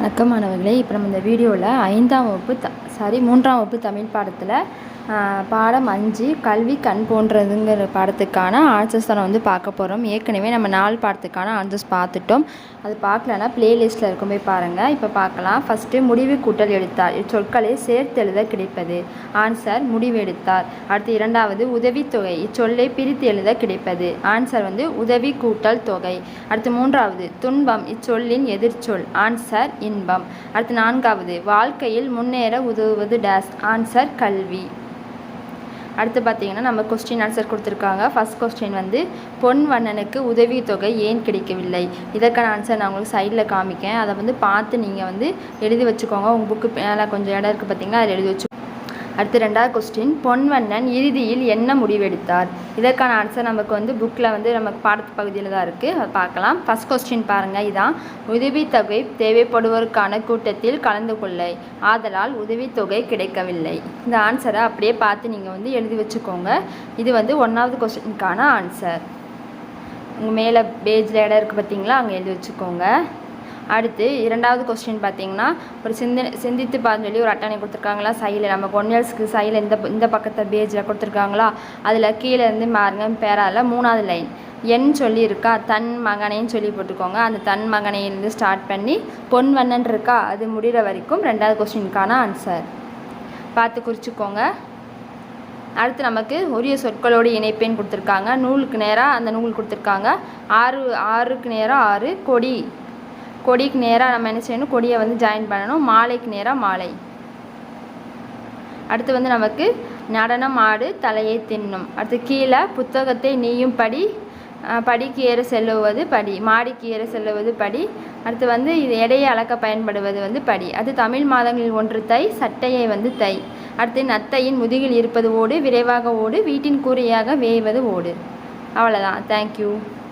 வணக்கம் மாணவர்களே. இப்போ நம்ம இந்த வீடியோவில் ஐந்தாம் வகுப்பு த சாரி மூன்றாம் வகுப்பு தமிழ் பாடத்தில் பாடம் அஞ்சு கல்வி கண் போன்றதுங்கிற பாடத்துக்கான ஆன்சர்ஸ் தான் வந்து பார்க்க போகிறோம் ஏற்கனவே நம்ம நாலு பாடத்துக்கான ஆன்சர்ஸ் பார்த்துட்டோம். அது பார்க்கலன்னா ப்ளேலிஸ்ட்டில் இருக்கும் போய் பாருங்கள் இப்போ பார்க்கலாம். ஃபஸ்ட்டு முடிவு கூட்டல் எடுத்தார் இச்சொற்களை சேர்த்தெழுத கிடைப்பது. ஆன்சர் முடிவு எடுத்தார். அடுத்து இரண்டாவது உதவித்தொகை இச்சொல்லை பிரித்து எழுத கிடைப்பது. ஆன்சர் வந்து உதவி கூட்டல் தொகை. அடுத்து மூன்றாவது துன்பம். இச்சொல்லின் எதிர்ச்சொல். ஆன்சர் இன்பம். அடுத்து நான்காவது வாழ்க்கையில் முன்னேற உதவுவது டேஸ் ஆன்சர் கல்வி. அடுத்து பார்த்தீங்கன்னா நம்ம கொஸ்டின் ஆன்சர் கொடுத்துருக்காங்க. ஃபஸ்ட் கொஸ்டின் வந்து பொன் வண்ணனுக்கு உதவித்தொகை ஏன் கிடைக்கவில்லை? இதற்கான ஆன்சர் நான் உங்களுக்கு சைடில் காமிக்கேன் அதை வந்து பார்த்து நீங்கள் வந்து எழுதி வச்சுக்கோங்க. உங்கள் புக்கு மேலே கொஞ்சம் இடம் இருக்குது பார்த்தீங்கன்னா அதில் எழுதி வச்சு அடுத்து ரெண்டாவது கொஸ்டின் பொன்வண்ணன் இறுதியில் என்ன முடிவெடுத்தார்? இதற்கான ஆன்சர் நமக்கு வந்து புக்கில் வந்து நமக்கு பாடத்து பகுதியில் தான் இருக்குது அதை பார்க்கலாம். ஃபஸ்ட் கொஸ்டின் பாருங்கள் இதான். உதவித்தொகை தேவைப்படுவோருக்கான கூட்டத்தில் கலந்து கொள்ளை. ஆதலால் உதவித்தொகை கிடைக்கவில்லை. இந்த ஆன்சரை அப்படியே பார்த்து நீங்கள் வந்து எழுதி வச்சுக்கோங்க. இது வந்து ஒன்றாவது கொஸ்டினுக்கான ஆன்சர் உங்கள் மேலே பேஜில் இடம் இருக்குது பார்த்தீங்களா? அங்கே எழுதி வச்சுக்கோங்க. அடுத்து இரண்டாவது கொஸ்டின் பார்த்தீங்கன்னா ஒரு சிந்தனை சிந்தித்து பாருன்னு சொல்லி ஒரு அட்டணை கொடுத்துருக்காங்களா? சைடில் நம்ம பொன்னியல்ஸ்க்கு சைடில் இந்த இந்த பக்கத்தை பேஜில் கொடுத்துருக்காங்களா? அதில் கீழே இருந்து பாருங்க மூணாவது லைன் என் சொல்லியிருக்கா? தன் மகனைன்னு சொல்லி போட்டுக்கோங்க அந்த தன் மகனையிலேருந்து ஸ்டார்ட் பண்ணி பொன் வண்ணன் இருக்கா? அது முடிகிற வரைக்கும் ரெண்டாவது கொஸ்டினுக்கான ஆன்சர் பார்த்து குறிச்சிக்கோங்க. அடுத்து நமக்கு உரிய சொற்களோடு இணைப்பேன்னு கொடுத்துருக்காங்க. நூலுக்கு நேராக அந்த நூல் கொடுத்துருக்காங்க. ஆறு ஆறுக்கு நேராக ஆறு கொடி. கொடிக்கு நேராக நம்ம என்ன செய்யணும்? கொடியை வந்து ஜாயின் பண்ணணும். மாலைக்கு நேராக மாலை. அடுத்து வந்து நமக்கு நடனம் ஆடு தலையை தின்னும். அடுத்து கீழே புத்தகத்தை நீயும் படி படிக்கு ஏற செல்லுவது படி மாடிக்கு ஏற செல்லுவது படி அடுத்து வந்து இது எடையை அளக்க பயன்படுவது வந்து படி. அது தமிழ் மாதங்களில் ஒன்று தை சட்டையை வந்து தை. அடுத்து நத்தையின் முதுகில் இருப்பது ஓடு விரைவாக ஓடு வீட்டின் கூரையாக வேய்வது ஓடு. அவ்வளோதான் தேங்க்யூ